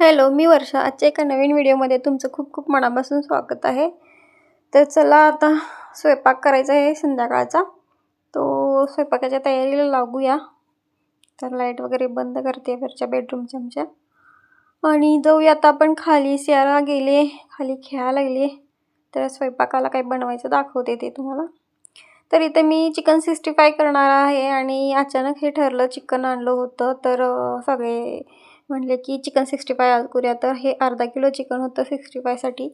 Hello मी वर्षा. आजच्या एका नवीन व्हिडिओमध्ये तुमचं खूप खूप मनापासून स्वागत आहे. तर चला आता स्वयंपाक करायचा आहे संध्याकाळचा. तो स्वयंपाकाच्या तयारीला लागूया. तर लाइट वगैरे बंद करते वरच्या बेडरूमच्या आमच्या. आणि जाऊया आता आपण खाली. सियारा गेले खाली खेळायला लागले. तर स्वयंपाकाला काही बनवायचं दाखवते ते तुम्हाला. तर इथे मी चिकन सिक्स्टी फाय करणार आहे आणि अचानक हे ठरलं चिकन आणलं होतं. तर सगळे म्हणले की चिकन सिक्स्टी फाय करूया. तर हे अर्धा किलो चिकन होतं सिक्स्टी फायसाठी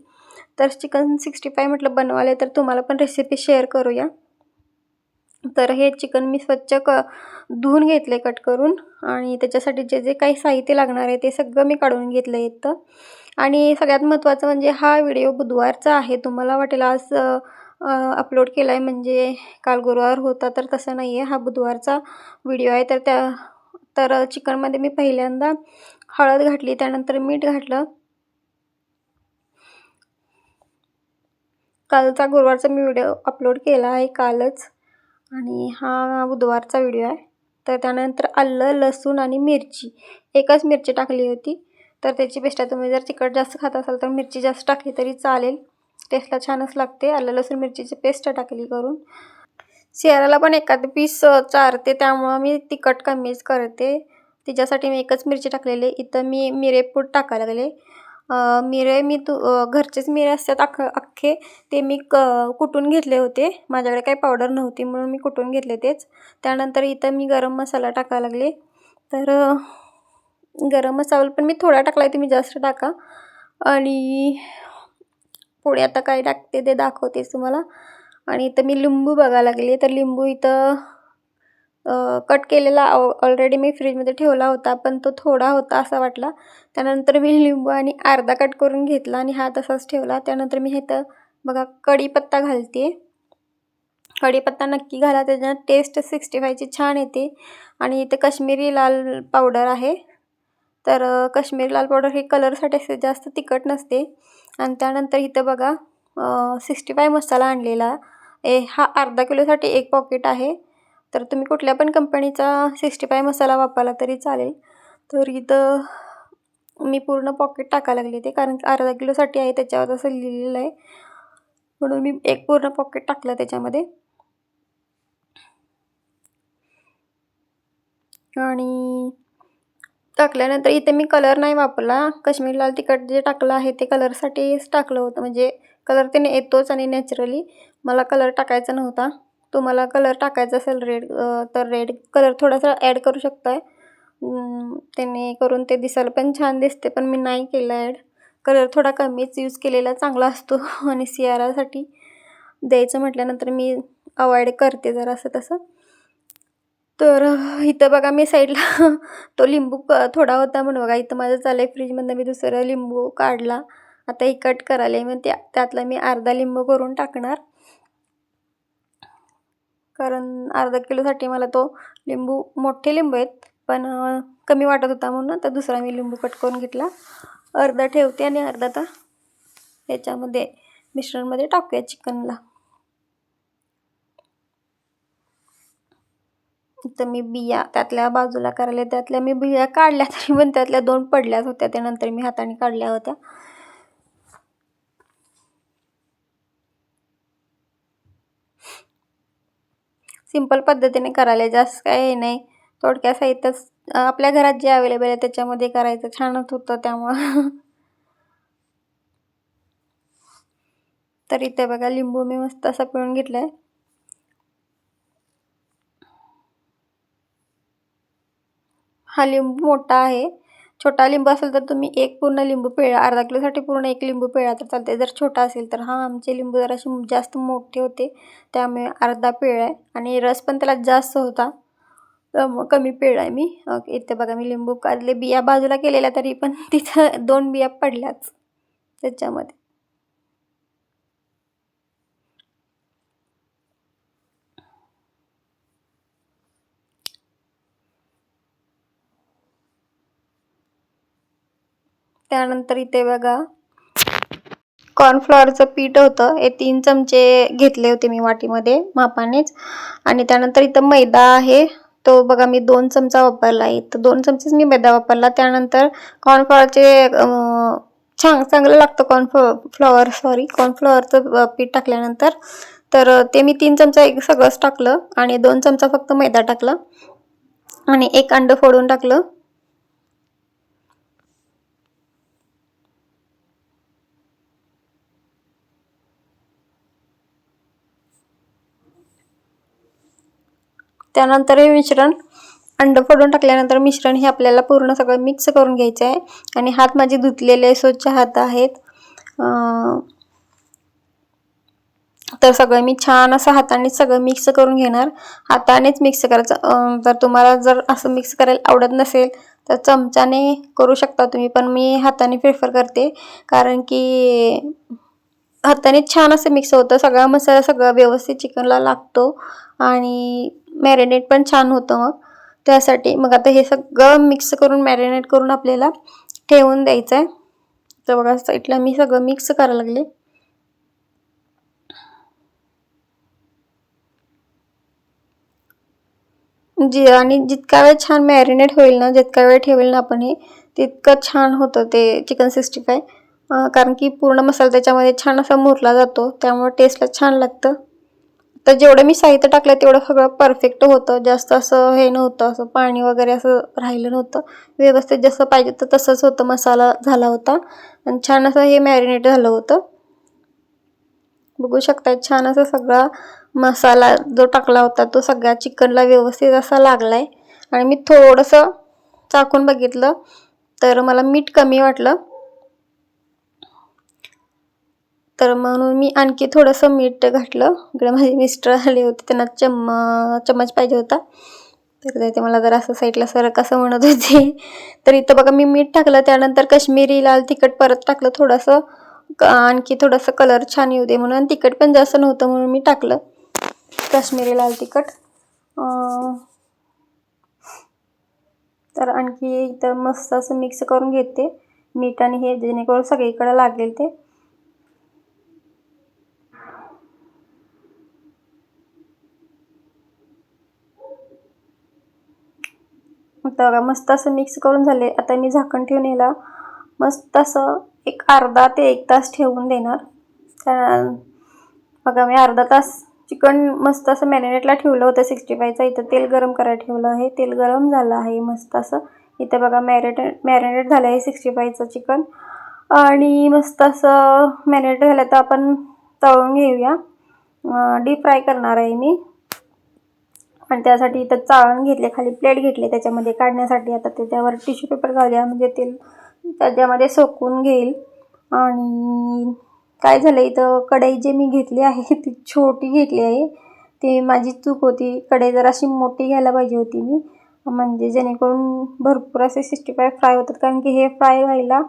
तर चिकन सिक्स्टी फाय म्हटलं बनवाले तर तुम्हाला पण रेसिपी शेअर करूया. तर हे चिकन मी स्वच्छ क धुवून घेतले कट करून. आणि त्याच्यासाठी जे जे काही साहित्य लागणार आहे ते सगळं मी काढून घेतलं येतं आणि सगळ्यात महत्त्वाचं म्हणजे हा व्हिडिओ बुधवारचा आहे. तुम्हाला वाटेल आज अपलोड केला आहे म्हणजे काल गुरुवार होता तर तसं नाही आहे हा बुधवारचा व्हिडिओ आहे तर त्या तर चिकनमध्ये मी पहिल्यांदा हळद घातली त्यानंतर मीठ घातलं. कालचा गुरुवारचा मी व्हिडिओ अपलोड केला आहे कालच आणि हा बुधवारचा व्हिडिओ आहे. तर त्यानंतर आलं लसूण आणि मिरची. एकच मिरची टाकली होती. तर त्याची पेस्ट तुम्ही जर तिखट जास्त खात असाल तर मिरची जास्त टाकली तरी चालेल. टेस्टला छानच लागते. आलं लसूण मिरचीची पेस्ट टाकली करून. सियाराला पण एखादं पीस चारते त्यामुळं मी तिखट कमीच करते. तिच्यासाठी मी एकच मिरची टाकलेली इथं मी मिरेपूड टाकायला लागले. मिरे मी तू घरचेच मिरे असतात अख अख्खे ते मी क कुटून घेतले होते. माझ्याकडे काही पावडर नव्हती म्हणून मी कुटून घेतले तेच. त्यानंतर इथं मी गरम मसाला टाकायला लागले. तर गरम मसाला पण मी थोडा टाकला आहे तुम्ही जास्त टाका. आणि पुढे आता काय टाकते ते दाखवतेच तुम्हाला. आणि इथं मी लिंबू बघायला लागले तर लिंबू इथं कट केलेला ऑलरेडी मी फ्रीजमध्ये ठेवला होता पण तो थोडा होता असा वाटला. त्यानंतर मी लिंबू आणि अर्धा कट करून घेतला आणि हा तसाच ठेवला. त्यानंतर मी इथं बघा कढीपत्ता घालते कढीपत्ता नक्की घाला त्याच्यात टेस्ट सिक्स्टी फायची छान येते. आणि इथे कश्मीरी लाल पावडर आहे. तर कश्मीरी लाल पावडर हे कलरसाठी असते जास्त तिखट नसते. आणि त्यानंतर इथं बघा सिक्स्टी फाय मसाला आणलेला. ए हा अर्धा किलोसाठी एक पॉकेट आहे. तर तुम्ही कुठल्या पण कंपनीचा सिक्स्टी फाय मसाला वापरला तरी चालेल. तर इथं मी पूर्ण पॉकेट टाकायला लागले ते कारण अर्धा किलोसाठी आहे त्याच्यावर असं लिहिलेलं आहे. म्हणून मी एक पूर्ण पॉकेट टाकलं त्याच्यामध्ये. आणि टाकल्यानंतर इथे मी कलर नाही वापरला. काश्मीर लाल तिखट जे टाकलं आहे ते कलरसाठीच टाकलं होतं. म्हणजे कलर त्याने येतोच आणि नॅचरली मला कलर टाकायचा नव्हता. तुम्हाला कलर टाकायचा असेल रेड तर रेड कलर थोडासा ॲड करू शकताय. त्याने करून ते दिसायला पण छान दिसते पण मी नाही केलं ॲड कलर थोडा कमीच यूज केलेला चांगला असतो आणि सियारासाठी द्यायचं म्हटल्यानंतर मी अवॉइड करते जरा असं तसं. तर इथं बघा मी साईडला तो लिंबू थोडा होता म्हणून बघा इथं माझं चाललं आहे फ्रीजमधनं मी दुसरं लिंबू काढला. आता ही कट करायला मग त्या त्यातला मी अर्धा लिंबू करून टाकणार. कारण अर्धा किलोसाठी मला तो लिंबू मोठे लिंबू आहेत पण कमी वाटत होता म्हणून तर दुसरा मी लिंबू कट करून घेतला. अर्धा ठेवते आणि अर्धा तर याच्यामध्ये मिश्रणमध्ये टाकूया चिकनला. तर मी बिया त्यातल्या बाजूला करायला त्यातल्या मी बिया काढल्या तरी पण त्यातल्या दोन पडल्याच होत्या. त्यानंतर मी हाताने काढल्या होत्या. सिंपल पद्धतीने करायला जास्त काय हे नाही. थोडक्या साहित्यच आपल्या घरात जे अवेलेबल आहे त्याच्यामध्ये करायचं. छानच होतं त्यामुळं. तर इथे बघा लिंबू मी मस्त असा पिळून घेतला आहे हा लिंबू मोठा आहे. छोटा लिंबू असेल तर तुम्ही एक पूर्ण लिंबू पिळा. अर्धा किलोसाठी पूर्ण एक लिंबू पिळा तर चालते जर छोटा असेल तर. हा आमचे लिंबू जराशी जास्त मोठे होते. त्यामुळे अर्धा पिळा आहे. आणि रस पण त्याला जास्त होता. मग कमी पिळा आहे मी इथे बघा मी लिंबू काढले. बिया बाजूला केलेल्या तरी पण तिथं दोन बिया पडल्याच. त्याच्यामध्ये. त्यानंतर इथे बघा. कॉर्नफ्लॉवरचं पीठ होतं. हे तीन चमचे घेतले होते मी वाटीमध्ये मापानेच. आणि त्यानंतर इथं मैदा आहे. तो बघा मी दोन चमचा वापरला. आहे तर दोन चमचेच मी मैदा वापरला. त्यानंतर कॉर्नफ्लॉवरचे छान चांगलं लागतं कॉर्नफ्लॉ फ्लॉवर सॉरी कॉर्नफ्लॉवरचं पीठ टाकल्यानंतर. तर ते मी तीन चमचा एक सगळंच टाकलं. आणि दोन चमचा फक्त मैदा टाकला. आणि एक अंडं फोडून टाकलं. त्यानंतर हे मिश्रण अंड फोडून टाकल्यानंतर मिश्रण हे आपल्याला पूर्ण सगळं मिक्स करून घ्यायचं आहे. आणि हात माझे धुतलेले स्वच्छ हात आहेत. तर सगळं मी छान असं हाताने सगळं मिक्स करून घेणार. हातानेच मिक्स करायचं. जर तुम्हाला जर असं मिक्स करायला आवडत नसेल तर चमच्याने करू शकता तुम्ही पण मी हाताने प्रेफर करते. कारण की हाताने छान असं मिक्स होतं. सगळा मसाला सगळा व्यवस्थित चिकनला लागतो आणि मॅरिनेट पण छान होतं मग. त्यासाठी मग आता हे सगळं मिक्स करून मॅरिनेट करून आपल्याला ठेवून द्यायचं आहे तर बघा साईडला मी सगळं मिक्स करायला लागले. जी आणि जितका वेळ छान मॅरिनेट होईल ना जितका वेळ ठेवेल ना आपण हे तितकं छान होतं ते चिकन सिक्स्टी फाय कारण की पूर्ण मसाला त्याच्यामध्ये छान असा मुरला जातो त्यामुळे टेस्टला छान लागतं. तर जेवढं मी साहित्य टाकलं तेवढं सगळं परफेक्ट होतं. जास्त असं हे नव्हतं असं पाणी वगैरे असं राहिलं नव्हतं. व्यवस्थित जसं पाहिजे तर तसंच होतं मसाला झाला होता. आणि छान असं हे मॅरिनेट झालं होतं. बघू शकता छान असं सगळा मसाला जो टाकला होता तो सगळ्या चिकनला व्यवस्थित असा लागला आहे आणि मी थोडंसं चाकून बघितलं तर मला मीठ कमी वाटलं. तर म्हणून मी आणखी थोडंसं मीठ घातलं. इकडे माझे मिस्टर आले होते त्यांना चम चम्मच पाहिजे होता. तर ते मला जरा असं साईडला सर कसं म्हणत होते. तर इथं बघा मी मीठ टाकलं त्यानंतर कश्मीरी लाल तिखट परत टाकलं थोडंसं. आणखी थोडंसं कलर छान येऊ दे म्हणून. तिखट पण जास्त नव्हतं म्हणून मी टाकलं. काश्मीरी लाल तिखट. तर आणखी इथं मस्त असं मिक्स करून घेते. मीठ आणि हे जेणेकरून सगळीकडे लागेल ते. आता बघा. मस्त असं मिक्स करून झाले. आता मी झाकण ठेवून याला मस्त असं एक अर्धा ते एक तास ठेवून देणार. बघा मी अर्धा तास चिकन मस्त असं मॅरिनेटला ठेवलं होतं सिक्स्टी फायचं इथं तेल गरम करायला ठेवलं आहे. तेल गरम झालं आहे मस्त असं. इथं बघा मॅरिट मॅरिनेट झालं आहे सिक्स्टी फायचं चिकन. आणि मस्त असं मॅरिनेट झालं तर आपण तळून घेऊया. डीप फ्राय करणार आहे मी. आणि त्यासाठी इथं चाळण घेतले खाली प्लेट घेतले त्याच्यामध्ये काढण्यासाठी. आता त्याच्यावर टिश्यू पेपर घालूया म्हणजे तेल त्याच्यामध्ये सोकून घेईल. आणि काय झालं इथं कढई जे मी घेतली आहे ती छोटी घेतली आहे. ती माझी चूक होती. कढई जर अशी मोठी घ्यायला पाहिजे होती मी. म्हणजे जेणेकरून भरपूर असे सिक्स्टी फाय फ्राय होतात. कारण की हे फ्राय व्हायला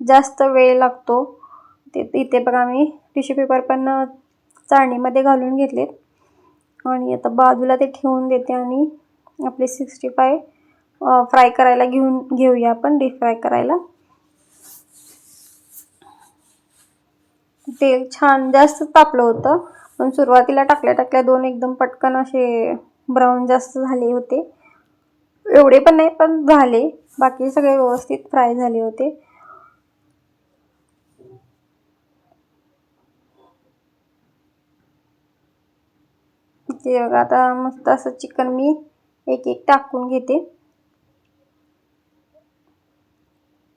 जास्त वेळ लागतो. ते इथे बघा मी टिश्यू पेपर पण चाळणीमध्ये घालून घेतलेत. आणि आता बाजूला ते ठेवून देते आणि आपले सिक्स्टी फाय फ्राय करायला घेऊन घेऊया आपण डीप फ्राय करायला. तेल छान जास्त तापलं होतं पण सुरुवातीला टाकल्या टाकल्या दोन एकदम पटकन असे ब्राऊन जास्त झाले होते. एवढे पण नाही पण झाले. बाकी सगळे व्यवस्थित फ्राय झाले होते. ते बघा आता मस्त असं चिकन मी एक एक टाकून घेते.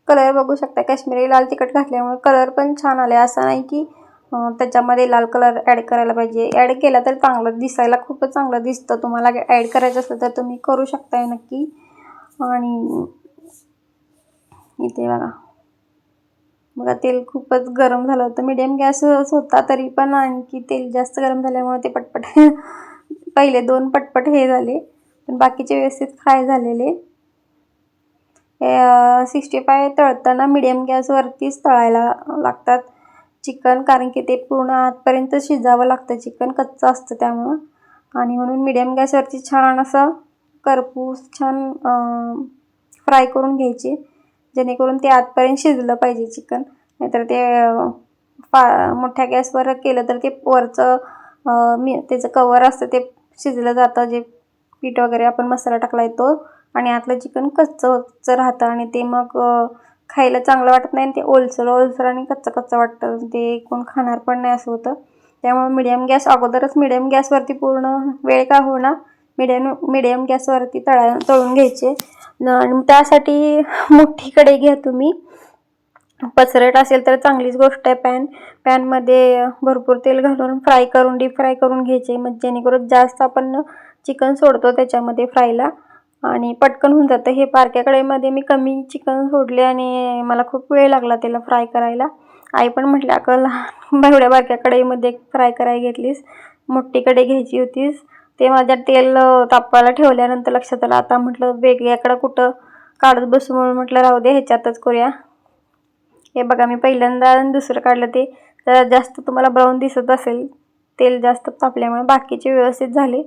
कलर बघू शकता काश्मीरी लाल तिखट घातल्यामुळे कलर पण छान आले असं नाही की त्याच्यामध्ये लाल कलर ॲड करायला पाहिजे. ॲड केला तर चांगलं दिसायला खूपच चांगलं दिसतं. तुम्हाला ॲड करायचं असलं तर तुम्ही करू शकताय नक्की. आणि इथे बघा. बघा तेल खूपच गरम झालं होतं. मीडियम गॅसच होता तरी पण आणखी तेल जास्त गरम झाल्यामुळे ते पटपट पहिले दोन पटपट हे झाले पण बाकीचे व्यवस्थित फ्राय झालेले. सिक्स्टी फाय तळताना मिडियम गॅसवरतीच तळायला लागतात चिकन कारण की ते पूर्ण आतपर्यंत शिजावं लागतं. चिकन कच्चं असतं त्यामुळं. आणि म्हणून मिडियम गॅसवरती छान असं करपूस छान फ्राय करून घ्यायचे जेणेकरून ते आतपर्यंत शिजलं पाहिजे चिकन. नाहीतर ते फा मोठ्या गॅसवर केलं तर ते वरचं मी त्याचं कवर असतं ते शिजलं जातं जे पीठ वगैरे आपण मसाला टाकला आहे तो आणि आतलं चिकन कच्चं कच्चं राहतं आणि ते मग खायला चांगलं वाटत नाही आणि ते ओलसर ओलसर आणि कच्चं कच्चं वाटतं. ते कोण खाणार पण नाही असं होतं. त्यामुळे मिडियम गॅस अगोदरच मिडियम गॅसवरती पूर्ण वेळ का होणार मिडियम मिडियम गॅसवरती तळा तळून घ्यायचे. आणि त्यासाठी मोठी कढई घ्या तुम्ही. पसरट असेल तर चांगलीच गोष्ट आहे. पॅन पॅनमध्ये भरपूर तेल घालून फ्राय करून डीप फ्राय करून घ्यायचे. मग जेणेकरून जास्त आपण चिकन सोडतो त्याच्यामध्ये फ्रायला. आणि पटकन होऊन जातं. हे पारख्या कढईमध्ये मी कमी चिकन सोडले आणि मला खूप वेळ लागला त्याला फ्राय करायला. आई पण म्हटल्या का लहान एवढ्या बारक्या कढईमध्ये फ्राय करायला घेतलीस. मोठी कढई घ्यायची होतीस. ते माझ्या तेल तापवायला ठेवल्यानंतर लक्षात आलं. आता म्हटलं वेगळ्याकडं कुठं काढत बसू? म्हणून म्हटलं राहू दे ह्याच्यातच करूया. हे बघा मी पहिल्यांदा आणि दुसरं काढलं ते. जरा जास्त तुम्हाला ब्राऊन दिसत असेल तेल जास्त तापल्यामुळे बाकीचे व्यवस्थित झाले.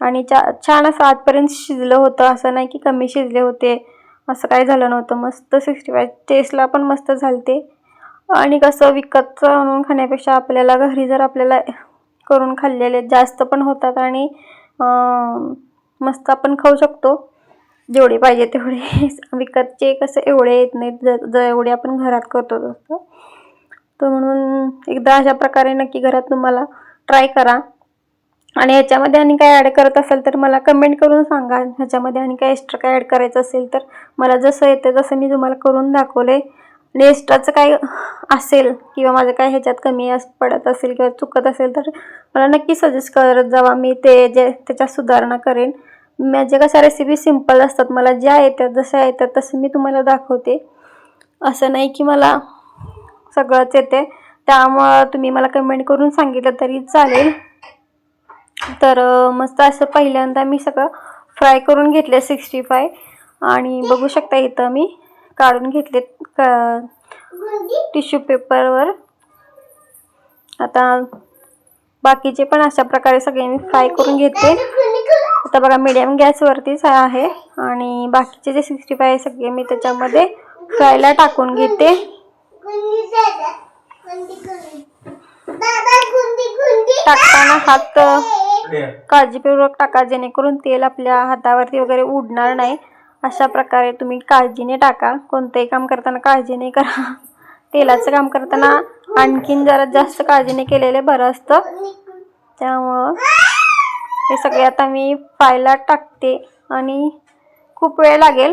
आणि चा छान असं आतपर्यंत शिजलं होतं असं नाही की कमी शिजले होते. असं काही झालं नव्हतं. मस्त सिक्स्टी फाय टेस्टला पण मस्त झालते. आणि कसं विकतचं आणून खाण्यापेक्षा आपल्याला घरी जर आपल्याला करून खाल्लेले जास्त पण होतात आणि मस्त आपण खाऊ शकतो. जेवढे पाहिजे तेवढे. विकतचे कसं एवढे येत नाहीत ज ज एवढे आपण घरात करतो तसं. तर म्हणून एकदा अशा प्रकारे नक्की घरात तुम्हाला ट्राय करा. आणि ह्याच्यामध्ये आणि काय ॲड करत असेल तर मला कमेंट करून सांगा. ह्याच्यामध्ये आणि काय एक्स्ट्रा काय ॲड करायचं असेल तर मला जसं येतं तसं मी तुम्हाला करून दाखवले. आणि एक्स्ट्राचं काय असेल किंवा माझं काय ह्याच्यात कमी पडत असेल किंवा चुकत असेल तर मला नक्की सजेस्ट करत जावा. मी ते जे त्याच्यात सुधारणा करेन. माझ्या कशा रेसिपी सिंपल असतात मला ज्या येतात जशा येतात तसं मी तुम्हाला दाखवते. असं नाही की मला सगळंच येते. त्यामुळं तुम्ही मला कमेंट करून सांगितलं तरी चालेल. तर मस्त असं पहिल्यांदा मी सगळं फ्राय करून घेतले सिक्स्टी फाय आणि बघू शकता इथं मी काढून घेतले टिश्यू पेपरवर आता बाकीचे पण अशा प्रकारे सगळे मी फ्राय करून घेते. आता बघा मीडियम गॅसवरतीच आहे आणि बाकीचे जे सिक्स्टी फाय सगळे मी त्याच्यामध्ये फ्रायला टाकून घेते. टाकताना हात काळजीपूर्वक टाका जेणेकरून तेल आपल्या हातावरती वगैरे उडणार नाही. अशा प्रकारे तुम्ही काळजीने टाका. कोणतंही काम करताना काळजीने करा. तेलाचं काम करताना आणखीन जरा जास्त काळजीने केलेलं बरं असतं. त्यामुळं हे सगळे आता मी फ्रायला टाकते आणि खूप वेळ लागेल.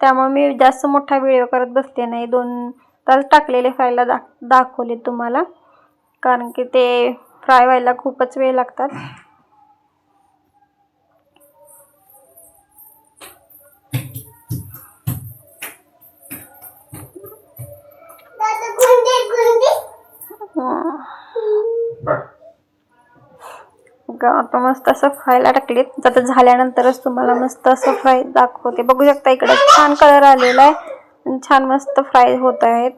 त्यामुळे मी जास्त मोठा व्हिडिओ करत बसते नाही. दोन तास टाकलेले फ्रायला दाख दाखवले तुम्हाला. कारण की ते फ्राय व्हायला खूपच वेळ लागतात. ग- आता मस्त असं फ्रायला टाकलेत आता झाल्यानंतरच तुम्हाला मस्त असं फ्राय दाखवते. बघू शकता इकडे छान कलर आलेला आहे छान मस्त फ्राय होत आहेत.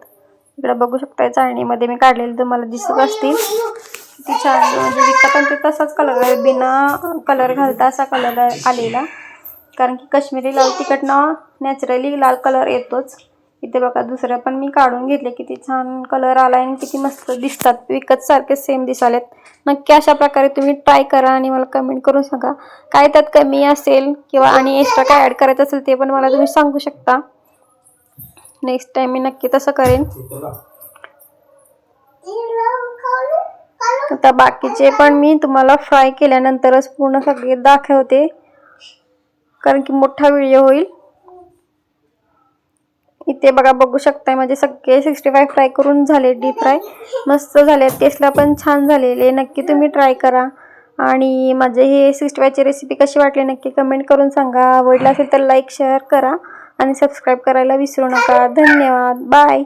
इकडे बघू शकता चाळणीमध्ये मी काढलेले तुम्हाला दिसत असतील. किती छान म्हणजे विकत आणते तसाच कलर आहे. बिना कलर घालता असा कलर आलेला. कारण की काश्मीरी लाल तिखटनं नॅचरली लाल कलर येतोच. इथे बघा दुसऱ्या पण मी काढून घेतले. किती छान कलर आला आणि किती मस्त दिसतात. विकत सारखे सेम दिसालेत. नक्की अशा प्रकारे तुम्ही ट्राय करा आणि मला कमेंट करून सांगा. काय त्यात कमी असेल किंवा आणि एक्स्ट्रा काय ॲड करायचं असेल ते पण मला तुम्ही सांगू शकता. नेक्स्ट टाइम मी नक्की तसं करेन. आता बाकीचे पण मी तुम्हाला फ्राय केल्यानंतरच पूर्ण सगळे दाखवते. कारण की मोठा व्हिडिओ होईल. इथे बघा बघू शकताय. म्हणजे सगळे सिक्स्टी फाय फ्राय करून झाले डीप फ्राय मस्त झाले. टेस्टला पण छान झालेले. नक्की तुम्ही ट्राय करा. आणि माझे हे सिक्स्टी फायची रेसिपी कशी वाटली नक्की कमेंट करून सांगा. आवडलं असेल तर लाईक शेअर करा. आणि सबस्क्राईब करायला विसरू नका. धन्यवाद. बाय